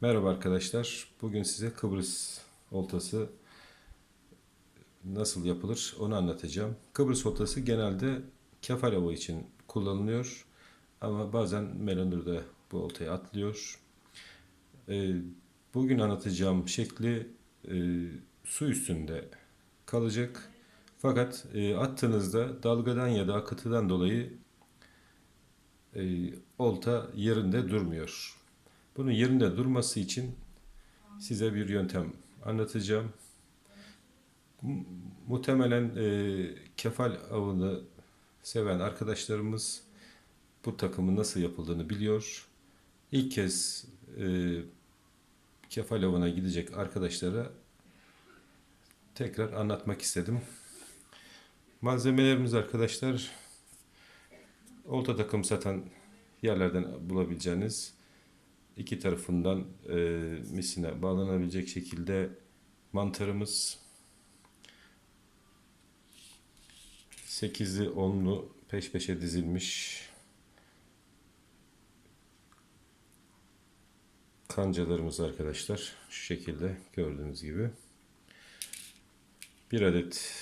Merhaba arkadaşlar. Bugün size Kıbrıs oltası nasıl yapılır onu anlatacağım. Kıbrıs oltası genelde kefal avı için kullanılıyor. Ama bazen melonur da bu oltaya atlıyor. Ee, Bugün anlatacağım şekli e, su üstünde kalacak. Fakat e, attığınızda dalgadan ya da akıntıdan dolayı e, olta yerinde durmuyor. Bunun yerinde durması için size bir yöntem anlatacağım. Muhtemelen e, kefal avını seven arkadaşlarımız bu takımın nasıl yapıldığını biliyor. İlk kez e, kefal avına gidecek arkadaşlara tekrar anlatmak istedim. Malzemelerimiz arkadaşlar olta takım satan yerlerden bulabileceğiniz iki tarafından e, misine bağlanabilecek şekilde mantarımız 8'li 10'lu peş peşe dizilmiş kancalarımız arkadaşlar şu şekilde gördüğünüz gibi. Bir adet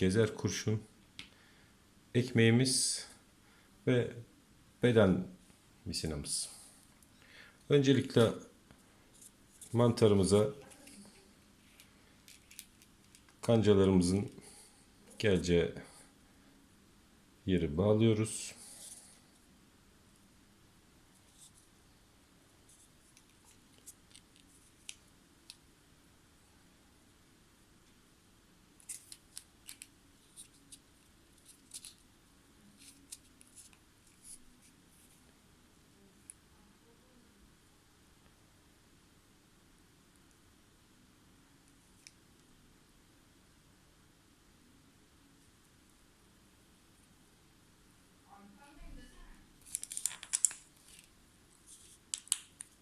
gezer kurşun ekmeğimiz ve beden misinamız. Öncelikle mantarımıza kancalarımızın geleceği yeri bağlıyoruz.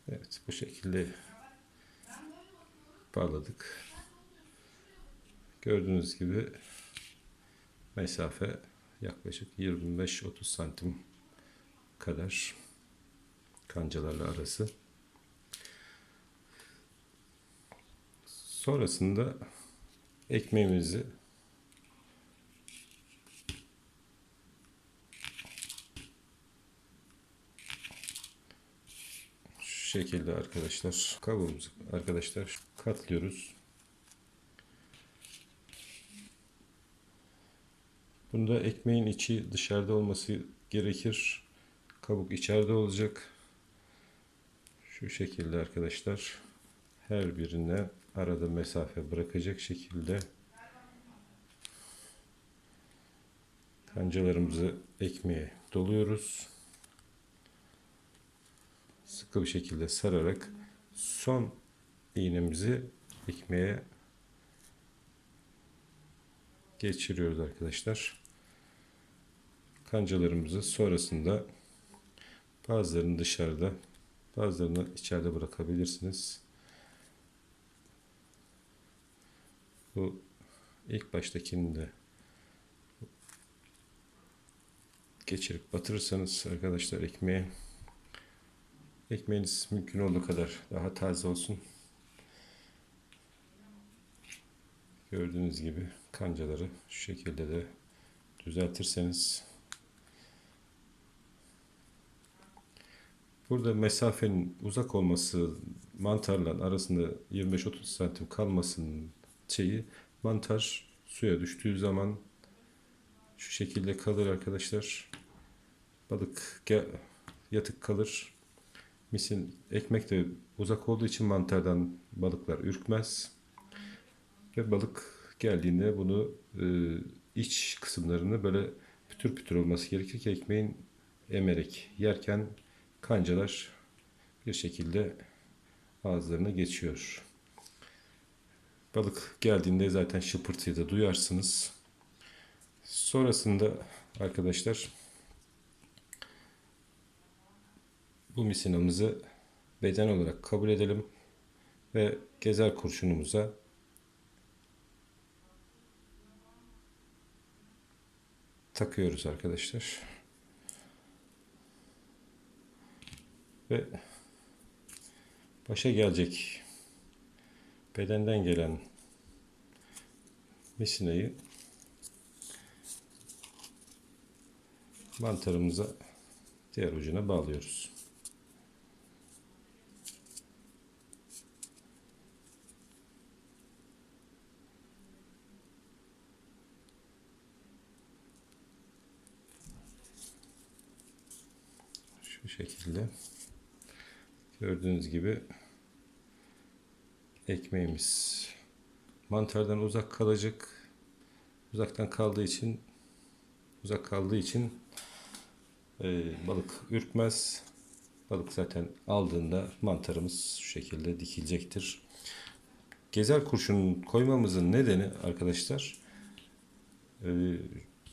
Evet bu şekilde bağladık. Gördüğünüz gibi mesafe yaklaşık 25-30 santim kadar kancalarla arası. Sonrasında ekmeğimizi şu şekilde arkadaşlar kabuğumuzu arkadaşlar katlıyoruz. Bunda ekmeğin içi dışarıda olması gerekir. Kabuk içeride olacak. Şu şekilde arkadaşlar her birine arada mesafe bırakacak şekilde kancalarımızı ekmeğe doluyoruz. Sıkı bir şekilde sararak son iğnemizi ekmeğe geçiriyoruz arkadaşlar. Kancalarımızı sonrasında bazılarını dışarıda bazılarını içeride bırakabilirsiniz. Bu ilk baştakini de geçirip batırırsanız arkadaşlar ekmeğe ekmeğiniz mümkün olduğu kadar daha taze olsun. Gördüğünüz gibi kancaları şu şekilde de düzeltirseniz burada mesafenin uzak olması mantarla arasında 25-30 santim kalmasının şeyi mantar suya düştüğü zaman şu şekilde kalır arkadaşlar. Balık yatık kalır. Misin ekmek de uzak olduğu için mantardan balıklar ürkmez. Ve balık geldiğinde bunu e, iç kısımlarını böyle pütür pütür olması gerekir ki ekmeğin emerek yerken kancalar bir şekilde ağızlarına geçiyor. Balık geldiğinde zaten şıpırtıyı da duyarsınız. Sonrasında arkadaşlar bu misinamızı beden olarak kabul edelim ve gezer kurşunumuza takıyoruz arkadaşlar. Ve başa gelecek bedenden gelen misinayı mantarımıza diğer ucuna bağlıyoruz. Şu şekilde gördüğünüz gibi ekmeğimiz mantardan uzak kalacak. Uzaktan kaldığı için uzak kaldığı için e, balık ürkmez. Balık zaten aldığında mantarımız şu şekilde dikilecektir. Gezer kurşun koymamızın nedeni arkadaşlar e,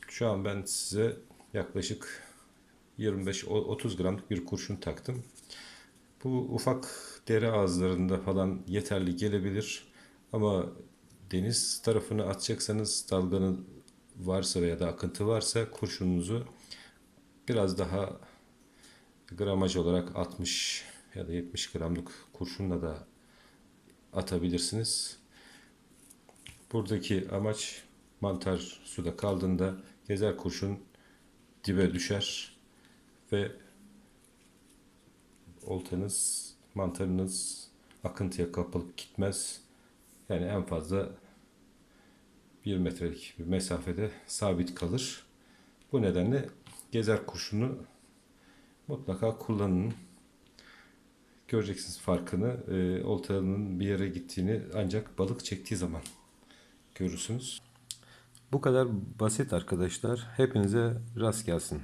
şu an ben size yaklaşık 25-30 gramlık bir kurşun taktım. Bu ufak dere ağızlarında falan yeterli gelebilir. Ama deniz tarafına atacaksanız dalganın varsa veya da akıntı varsa kurşununuzu biraz daha gramaj olarak 60 ya da 70 gramlık kurşunla da atabilirsiniz. Buradaki amaç mantar suda kaldığında gezer kurşun dibe düşer ve oltanız, mantarınız akıntıya kapılıp gitmez. Yani en fazla bir metrelik bir mesafede sabit kalır. Bu nedenle gezer kurşunu mutlaka kullanın. Göreceksiniz farkını. E, oltanın bir yere gittiğini ancak balık çektiği zaman görürsünüz. Bu kadar basit arkadaşlar. Hepinize rast gelsin.